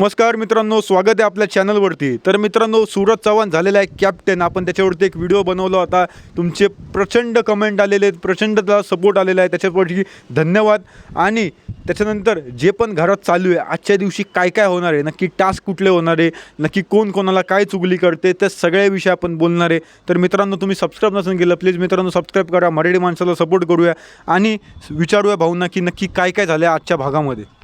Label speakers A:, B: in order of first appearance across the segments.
A: नमस्कार मित्रांनो स्वागत आहे आपल्या चॅनलवरती. तर मित्रांनो सूरज चव्हाण झालेला आहे कॅप्टन आपण त्याच्यावरती एक व्हिडिओ बनवला होता. तुमचे प्रचंड कमेंट आलेले आहेत प्रचंड त्याला सपोर्ट आलेला आहे. त्याच्यावरती धन्यवाद. आणि त्याच्यानंतर जे पण घरात चालू आहे आजच्या दिवशी काय काय होणार आहे नक्की टास्क कुठले होणार आहे नक्की कोण कोणाला काय चुगली करते त्या सगळ्याविषयी आपण बोलणार आहे. तर मित्रांनो तुम्ही सबस्क्राईब नसून केलं प्लीज मित्रांनो सबस्क्राईब करा. मराठी माणसाला सपोर्ट करूया. आणि विचारूया भाऊंना की नक्की काय काय झालं आहे आजच्या भागामध्ये.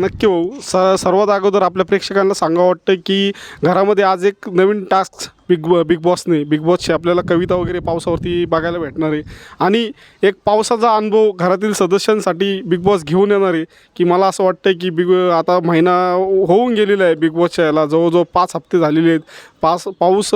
B: नक्की भाऊ. स सर्वात अगोदर आपल्या प्रेक्षकांना सांगावं वाटतं की घरामध्ये आज एक नवीन टास्क बिग बिग बॉसने बिग बॉसची आपल्याला कविता वगैरे पावसावरती बघायला भेटणार आहे. आणि एक पावसाचा अनुभव घरातील सदस्यांसाठी बिग बॉस घेऊन येणार आहे की मला असं वाटतं की बिग आता महिना होऊन गेलेला आहे बिग बॉसच्या याला. जवळजवळ पाच हप्ते झालेले आहेत. पाच पाऊस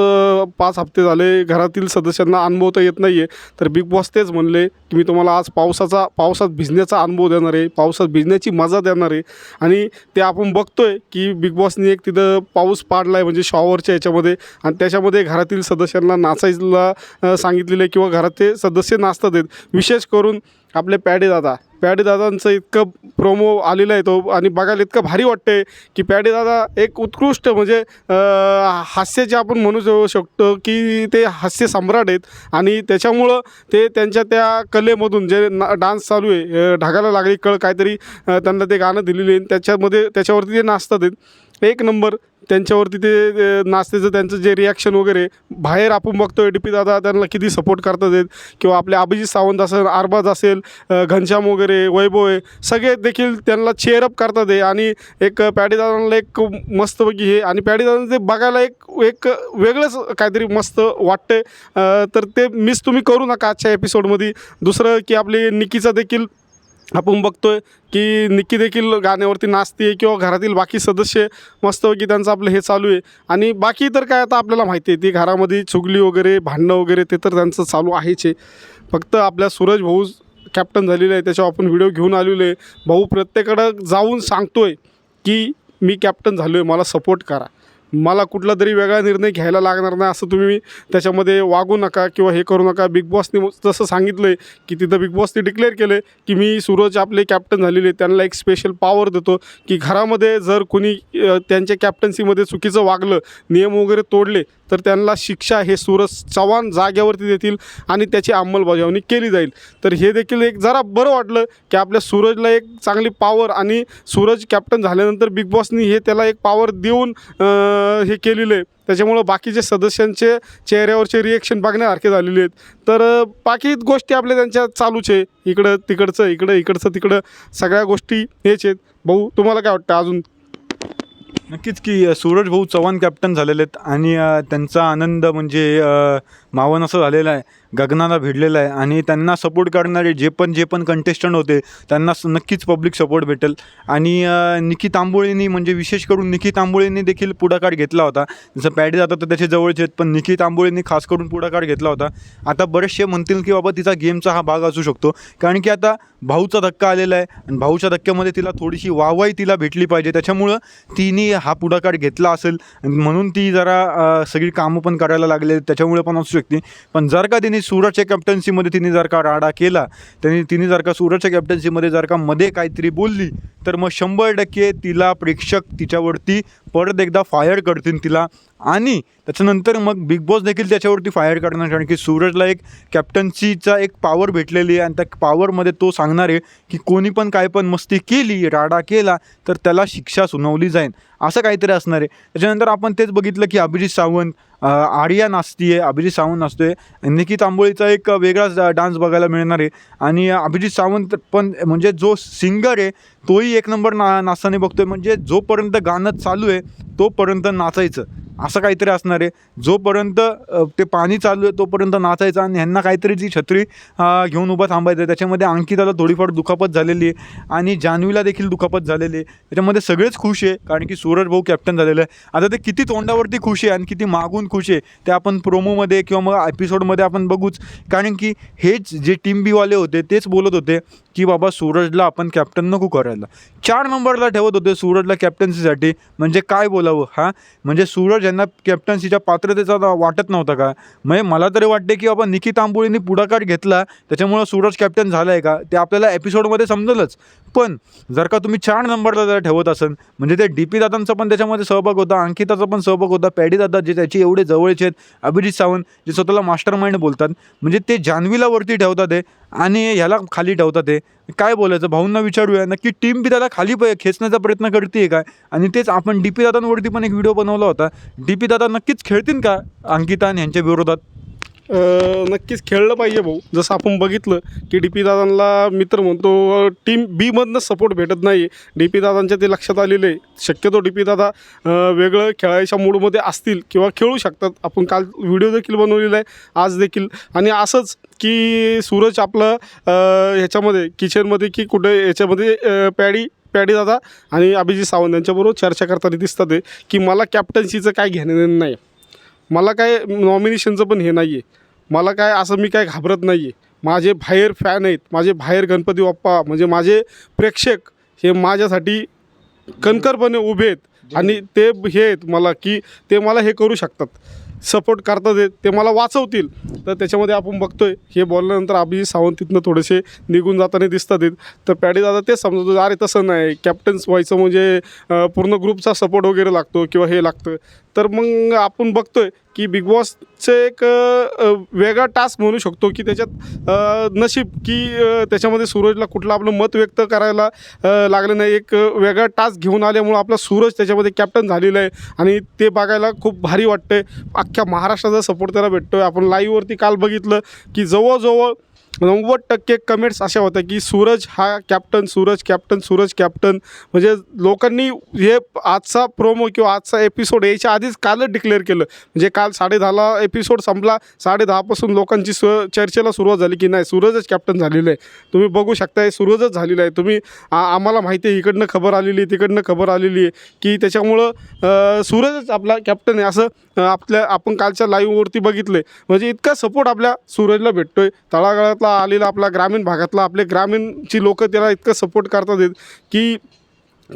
B: पाच हप्ते झाले घरातील सदस्यांना अनुभवता येत नाही आहे तर बिग बॉस तेच म्हणले की मी तुम्हाला आज पावसाचा पावसात भिजण्याचा अनुभव देणार आहे पावसात भिजण्याची मजा देणार आहे. आणि ते आपण बघतोय की बिग बॉसने एक तिथं पाऊस पाडला आहे म्हणजे शॉवरच्या याच्यामध्ये. आणि त्याच्या त्याच्यामध्ये घरातील सदस्यांना नाचायला सांगितलेलं आहे किंवा घरातले सदस्य नाचतात आहेत. विशेष करून आपले पॅडेदादा पॅडेदादांचं इतकं प्रोमो आलेला आहे तो आणि बघायला इतकं भारी वाटते की पॅडेदादा एक उत्कृष्ट म्हणजे हास्याचे आपण म्हणू जाऊ शकतो की ते हास्य सम्राट आहेत आणि त्याच्यामुळं ते त्यांच्या त्या कलेमधून जे ना डान्स चालू आहे ढगायला लागली कळ काहीतरी त्यांना ते गाणं दिलेलं आहे त्याच्यामध्ये त्याच्यावरती ते नाचतात आहेत. एक नंबर त्यांच्यावरती ते नाश्त्याचं नाचतेचं त्यांचं जे रिॲक्शन वगैरे बाहेर आपण बघतोय डी पी दादा त्यांना किती सपोर्ट करतात आहेत. किंवा आपले अभिजित सावंत असेल अरबाज असेल घनश्याम वगैरे वैभव आहे सगळे देखील त्यांना चेअरअप करतात आहे. आणि एक पॅडीदादांना एक मस्तपैकी हे आणि पॅडीदादांना ते बघायला एक एक वेगळंच काहीतरी मस्त वाटतंय. तर ते मिस तुम्ही करू नका आजच्या एपिसोडमध्ये दुसरं की आपली निकीचा देखील आपण बघतोय की निक्की देखील गाण्यावरती नाचते किंवा घरातील बाकी सदस्य मस्तपैकी त्यांचं आपलं हे चालू आहे. आणि बाकी तर काय आता आपल्याला माहिती आहे ती घरामध्ये चुगली वगैरे भांडणं वगैरे ते तर त्यांचं चालू आहेच आहे. फक्त आपल्या सूरज भाऊ कॅप्टन झालेलं आहे त्याच्यावर आपण व्हिडिओ घेऊन आलेलो आहे. भाऊ प्रत्येकाकडं जाऊन सांगतोय की मी कॅप्टन झालो आहे मला सपोर्ट करा. मला कुठला तरी वेगळा निर्णय घ्यायला लागणार नाही असं तुम्ही त्याच्यामध्ये वागू नका किंवा हे करू नका. बिग बॉसने जसं सांगितलं आहे की तिथं बिग बॉसने डिक्लेअर केलं आहे की मी सूरज आपले कॅप्टन झालेले त्यांना एक स्पेशल पॉवर देतो की घरामध्ये जर कोणी त्यांच्या कॅप्टन्सीमध्ये चुकीचं वागलं नियम वगैरे तोडले तर त्यांना शिक्षा हे सूरज चव्हाण जाग्यावरती देतील आणि त्याची अंमलबजावणी केली जाईल. तर हे देखील एक जरा बरं वाटलं की आपल्या सूरजला एक चांगली पॉवर आणि सूरज कॅप्टन झाल्यानंतर बिग बॉसनी हे त्याला एक पॉवर देऊन हे केलेलं आहे. त्याच्यामुळं बाकीचे सदस्यांचे चेहऱ्यावरचे रिएक्शन बघण्यासारखे झालेले आहेत. तर बाकी गोष्टी आपल्या त्यांच्या चालूच आहे. इकडं तिकडचं इकडं इकडचं तिकडं. सगळ्या गोष्टी हेच आहेत. भाऊ तुम्हाला काय वाटतं अजून?
A: नक्कीच की सूरज भाऊ चव्हाण कॅप्टन झालेले आहेत आणि त्यांचा आनंद म्हणजे मावन असं झालेला आहे. गगनाला भिडलेला आहे आणि त्यांना सपोर्ट करणारे जे पण जे पण कंटेस्टंट होते त्यांना नक्कीच पब्लिक सपोर्ट भेटेल. आणि निकी तांबोळींनी म्हणजे विशेष करून निकी तांबोळींनी देखील पुढाकार घेतला होता. जसं पॅडे जातात तर त्याचे जवळचे आहेत पण निकी तांबोळींनी खास करून पुढाकार घेतला होता. आता बरेचसे म्हणतील की बाबा तिचा गेमचा हा भाग असू शकतो. कारण की आता भाऊचा धक्का आलेला आहे आणि भाऊच्या धक्क्यामध्ये तिला थोडीशी वाहवाही तिला भेटली पाहिजे. त्याच्यामुळं तिने हा पुढाकार घेतला असेल. म्हणून ती जरा सगळी कामं पण करायला लागले. त्याच्यामुळे पण असू शकते. पण जर का तिने सूरजच्या कॅप्टन्सीमध्ये तिने जर का राडा केला त्यांनी तिने जर का सूरजच्या कॅप्टन्सीमध्ये जर का मध्ये काहीतरी बोलली तर मग शंभर टक्के तिला प्रेक्षक तिच्यावरती परत एकदा फायर करतील तिला. आणि त्याच्यानंतर मग बिग बॉस देखील त्याच्यावरती फायर करणार. कारण की सूरजला एक कॅप्टन्सीचा एक पॉवर भेटलेली आहे. आणि त्या पॉवरमध्ये तो सांगणार आहे की कोणी पण काय पण मस्ती केली राडा केला तर त्याला शिक्षा सुनावली जाईल. असं काहीतरी असणार आहे. त्याच्यानंतर आपण तेच बघितलं की अभिजित सावंत आडिया आर्या आहे अभिजित सावंत नाचतोय. निकी तांबोळीचा एक वेगळाच डान्स बघायला मिळणार आहे. आणि अभिजित सावंत पण म्हणजे जो सिंगर आहे तोही एक नंबर ना नाचताना बघतोय. म्हणजे जोपर्यंत गाणं चालू आहे तोपर्यंत नाचायचं. असं काहीतरी असणार आहे. जोपर्यंत ते पाणी चालू आहे तोपर्यंत नाचायचं आणि ह्यांना काहीतरी जी छत्री घेऊन उभं थांबायचं आहे त्याच्यामध्ये अंकिताला थोडीफार दुखापत झालेली आहे आणि जान्हवीला देखील दुखापत झालेली आहे. त्याच्यामध्ये सगळेच खुश आहे कारण की सूरज भाऊ कॅप्टन झालेलं आहे आता ते किती तोंडावरती खुश आहे आणि किती मागून खुश आहे ते आपण प्रोमोमध्ये किंवा मग एपिसोडमध्ये आपण बघूच. कारण की हेच जे टीम बीवाले होते तेच बोलत होते की बाबा सूरजला आपण कॅप्टन नको करायला. चार नंबरला ठेवत होते सूरजला कॅप्टन्सीसाठी म्हणजे काय बोलावं हां? म्हणजे सूरज त्यांना कॅप्टन्सीच्या पात्रतेचा वाटत नव्हता का? म्हणजे मला तरी वाटते की बाबा निकी तांबोळींनी पुढाकार घेतला त्याच्यामुळं सूरज कॅप्टन झाला आहे का? ते आपल्याला एपिसोडमध्ये समजेलच. पण जर का तुम्ही चार नंबरला जर ठेवत असन म्हणजे ते डी पी दादांचा पण त्याच्यामध्ये सहभाग होता अंकिताचा पण सहभाग होता पॅडी दादा जे त्याचे एवढे जवळचे आहेत अभिजित सावंत जे स्वतःला मास्टर माइंड बोलतात म्हणजे ते जान्हवीला वरती ठेवतात आहे आणि ह्याला खाली ठेवतात ते. काय बोलायचं? भाऊंना विचारूया. नक्की टीम बी त्याला खाली प- खेचण्याचा प्रयत्न करते काय आणि तेच आपण डी पी दादांवरती पण एक व्हिडिओ बनवला होता. डी पी दादा नक्कीच खेळतील का? अंकिता आणि यांच्या विरोधात.
B: नक्कीच खेळलं पाहिजे भाऊ. जसं आपण बघितलं की डी पी दादांना मित्र म्हणतो टीम बीमधनं सपोर्ट भेटत नाही डी पी दादांच्या ते लक्षात आलेलं आहे. शक्यतो डी पी दादा वेगळं खेळायच्या मूडमध्ये असतील किंवा खेळू शकतात. आपण काल व्हिडिओ देखील बनवलेला आहे आज देखील. आणि असंच की सूरज आपलं ह्याच्यामध्ये किचनमध्ये की कुठे याच्यामध्ये पॅडी पॅडी दादा आणि अभिजित सावंत यांच्याबरोबर चर्चा करताना दिसतात आहे की मला कॅप्टन्सीचं काय घेणं देणं नाही. मला काय नॉमिनेशनचं पण हे नाही आहे मला काय असं मी काय घाबरत नाही आहे माझे बाहेर फॅन आहेत माझे बाहेर गणपती बाप्पा म्हणजे माझे प्रेक्षक हे माझ्यासाठी कणकरपणे उभे आहेत. आणि ते हे आहेत मला की ते मला हे करू शकतात. सपोर्ट करतात आहेत ते मला वाचवतील. तर त्याच्यामध्ये आपण बघतोय हे बोलल्यानंतर अभिजित सावंत तिथनं थोडेसे निघून जाताना दिसतात आहेत तर पॅडी दादा समजत होते अरे तसं नाही कॅप्टन्स व्हायचं म्हणजे पूर्ण ग्रुपचा सपोर्ट वगैरे लागतो किंवा हे लागतं. तर मग आपण बघतोय की बिग बॉसचं एक वेगळा टास्क म्हणू शकतो की त्याच्यात नशीब की त्याच्यामध्ये सूरजला कुठलं आपलं मत व्यक्त करायला लागलं नाही. एक वेगळा टास्क घेऊन आल्यामुळं आपला सूरज त्याच्यामध्ये कॅप्टन झालेला आहे. आणि ते बघायला खूप भारी वाटतं आहे अख्ख्या महाराष्ट्राचा सपोर्ट त्याला भेटतो आहे आपण लाईव्हवरती काल बघितलं की जवळजवळ नव्वद टक्के कमेंट्स अशा होत्या की सूरज हा captain Suraj captain Suraj captain म्हणजे लोकांनी हे आजचा प्रोमो किंवा आजचा एपिसोड याच्या आधीच कालच डिक्लेअर केलं. म्हणजे काल साडेदहाला एपिसोड संपला साडे दहापासून लोकांची स्व चर्चेला सुरुवात झाली की नाही सूरजच कॅप्टन झालेलं आहे. तुम्ही बघू शकताय सूरजच झालेलं आहे. तुम्ही आम्हाला माहिती आहे इकडनं खबर आलेली आहे तिकडनं खबर आलेली आहे की त्याच्यामुळं सूरजच आपला कॅप्टन आहे असं आपल्या आपण कालच्या लाईव्हवरती बघितलं आहे म्हणजे इतका सपोर्ट आपल्या सूरजला भेटतो आहे तळागाळात भागातला आलेला आपला ग्रामीण भागातला आपले ग्रामीणची लोकं त्याला इतकं सपोर्ट करतात की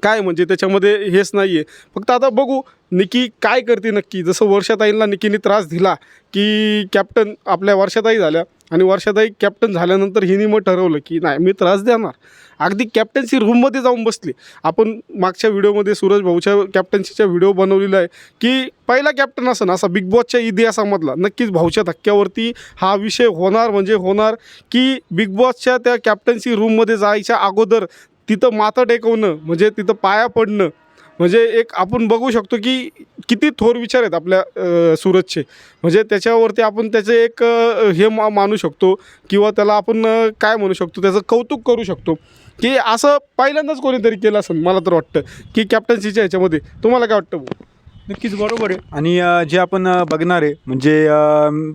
B: काय म्हणजे त्याच्यामध्ये हेच नाही आहे फक्त आता बघू निकी काय करते नक्की? जसं वर्षाताईंना निकीने त्रास दिला की कॅप्टन आपल्या वर्षाताई झाल्या आणि वर्षाताई कॅप्टन झाल्यानंतर हिने मग ठरवलं की नाही मी त्रास देणार. अगदी कॅप्टन्सी रूममध्ये जाऊन बसली. आपण मागच्या व्हिडिओमध्ये सूरज भाऊच्या कॅप्टन्सीचा व्हिडिओ बनवलेला आहे की पहिला कॅप्टन असं असा बिग बॉसच्या इतिहासामधला नक्कीच भाऊच्या धक्क्यावरती हा विषय होणार म्हणजे होणार की बिग बॉसच्या त्या कॅप्टन्सी रूममध्ये जायच्या अगोदर तिथं माथं टेकवणं म्हणजे तिथं पाया पडणं म्हणजे एक आपण बघू शकतो की किती थोर विचार आहेत आपल्या सूरजचे. म्हणजे त्याच्यावरती आपण त्याचे एक हे मा मानू शकतो किंवा त्याला आपण काय म्हणू शकतो त्याचं कौतुक करू शकतो. की असं पहिल्यांदाच कोणीतरी केलं असेल मला तर वाटतं की कॅप्टन्सीच्या ह्याच्यामध्ये. तुम्हाला काय वाटतं
A: नक्कीच बरोबर आहे. आणि अ, जे आपण अ, बघणार आहे म्हणजे अ,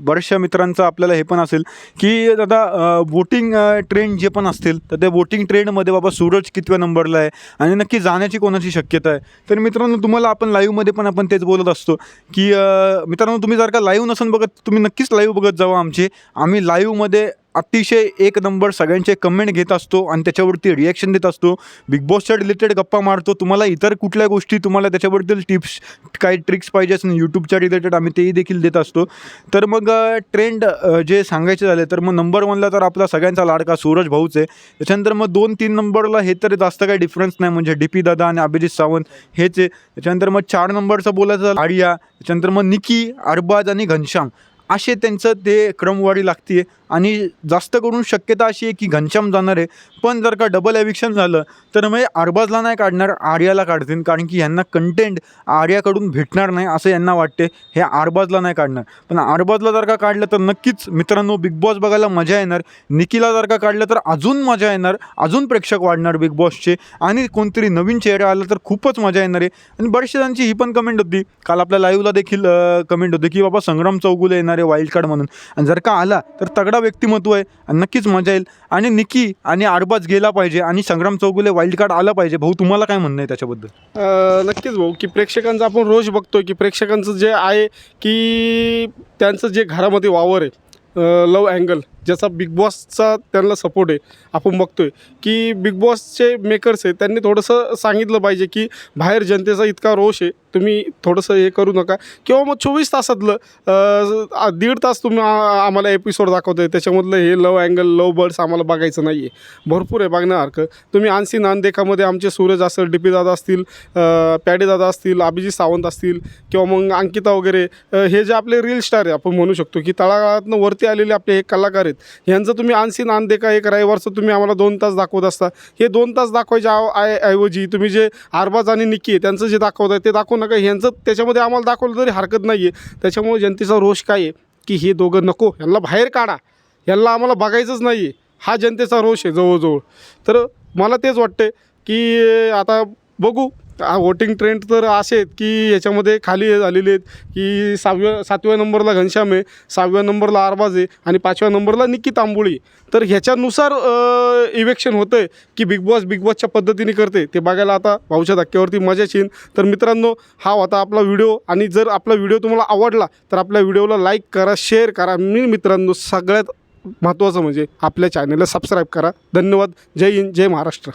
A: बऱ्याचशा मित्रांचं आपल्याला हे पण असेल की दादा वोटिंग ट्रेंड जे पण असतील तर त्या वोटिंग ट्रेंडमध्ये बाबा सूरज कितव्या नंबरला आहे आणि नक्की जाण्याची कोणाची शक्यता आहे? तर मित्रांनो तुम्हाला आपण लाईव्हमध्ये पण आपण तेच बोलत असतो की अ, मित्रांनो तुम्ही जर का लाईव्ह नसून बघत तुम्ही नक्कीच लाईव्ह बघत जावा आमचे. आम्ही लाईव्हमध्ये अतिशय एक नंबर सगळ्यांचे कमेंट घेत असतो आणि त्याच्यावरती रिॲक्शन देत असतो. बिग बॉसच्या रिलेटेड गप्पा मारतो. तुम्हाला इतर कुठल्या गोष्टी तुम्हाला त्याच्याबद्दल टिप्स काही ट्रिक्स पाहिजे असेल यूट्यूबच्या रिलेटेड आम्ही तेही देखील देत असतो. तर मग ट्रेंड जे सांगायचे झाले तर मग नंबर वनला तर आपला सगळ्यांचा लाडका सूरज भाऊच आहे. त्याच्यानंतर मग दोन तीन नंबरला हे तर जास्त काही डिफरन्स नाही. म्हणजे डी पी दादा आणि अभिजित सावंत हेच आहे. त्याच्यानंतर मग चार नंबरचं बोलायचं आर्या. त्याच्यानंतर मग निकी अरबाज आणि घनश्याम. असे त्यांचं ते क्रमवारी लागते आणि जास्त करून शक्यता अशी आहे की घनश्याम जाणार आहे. पण जर का डबल एव्हिक्शन झालं तर मग अरबाजला नाही काढणार आर्याला काढतील. कारण की यांना कंटेंट आर्याकडून भेटणार नाही असं यांना वाटते हे आरबाजला नाही काढणार. पण आरबाजला जर का काढलं तर नक्कीच मित्रांनो बिग बॉस बघायला मजा येणार. निकीला जर का काढलं तर अजून मजा येणार. अजून प्रेक्षक वाढणार बिग बॉसचे आणि कोणतरी नवीन चेहरा आला तर खूपच मजा येणार आहे. आणि बरेचशे जणांची ही पण कमेंट होती. काल आपल्या लाईव्हला देखील कमेंट होती की बाबा संग्राम चौगुले येणार आहे वाईल्ड कार्ड म्हणून. आणि जर का आला तर तगडा व्यक्तिमत्व आहे आणि नक्कीच मजा येईल. आणि निकी आणि आरबाज गेला पाहिजे आणि संग्राम चौगुले वाईल्ड कार्ड आला पाहिजे. भाऊ तुम्हाला काय म्हणणं आहे त्याच्याबद्दल?
B: नक्कीच भाऊ की प्रेक्षकांचं आपण रोज बघतो की प्रेक्षकांचं जे आहे की त्यांचं जे घरामध्ये वावर आहे लव अँगल ज्याचा बिग बॉसचा त्यांना सपोर्ट आहे. आपण बघतोय की बिग बॉसचे मेकर्स आहे त्यांनी थोडंसं सांगितलं पाहिजे की बाहेर जनतेचा इतका रोष आहे तुम्ही थोडंसं हे करू नका. किंवा मग चोवीस तासातलं दीड तास तुम्ही आम्हाला एपिसोड दाखवतोय त्याच्यामधलं हे लव अँगल लव बर्ड्स आम्हाला बघायचं नाही आहे भरपूर आहे बघण्यासारखं तुम्ही आणसी नानदेखामध्ये आमचे सूरज असेल डी पी दादा असतील पॅडेदादा दादा असतील अभिजित सावंत असतील किंवा मग अंकिता वगैरे हे जे आपले रील स्टार आहे आपण म्हणू शकतो की तळागाळातनं वरती आलेले आपले हे कलाकार आहेत. ह्यांचं तुम्ही आणसी नानदेखा एक रविवारचं तुम्ही आम्हाला दोन तास दाखवत असता. हे दोन तास दाखवायच्या आव- आय- ऐवजी तुम्ही जे आरबाज आणि निक्की आहे त्यांचं जे दाखवत आहे ते दाखवू नका. ह्यांचं त्याच्यामध्ये आम्हाला दाखवलं तरी हरकत नाही आहे त्याच्यामुळे जनतेचा रोष काय आहे? की हे दोघं नको ह्यांना बाहेर काढा. यांना आम्हाला बघायचंच नाही आहे हा जनतेचा रोष आहे जवळजवळ. तर मला तेच वाटते की आता बघू. वोटिंग ट्रेंड तर असे आहेत की याच्यामध्ये खाली झालेले आहेत की सहाव्या सातव्या नंबरला घनश्याम आहे सहाव्या नंबरला आरबाज आहे आणि पाचव्या नंबरला निक्की तांबोळी तर ह्याच्यानुसार इलेक्शन होतं आहे की बिग बॉस बिग बॉसच्या पद्धतीने करते. ते बघायला आता भाऊच्या धक्क्यावरती मजाच येईन. तर मित्रांनो हा होता आपला व्हिडिओ आणि जर आपला व्हिडिओ तुम्हाला आवडला तर आपल्या व्हिडिओला लाईक करा शेअर करा. मी मित्रांनो सगळ्यात महत्त्वाचं म्हणजे आपल्या चॅनलला सबस्क्राईब करा. धन्यवाद. जय हिंद जय महाराष्ट्र.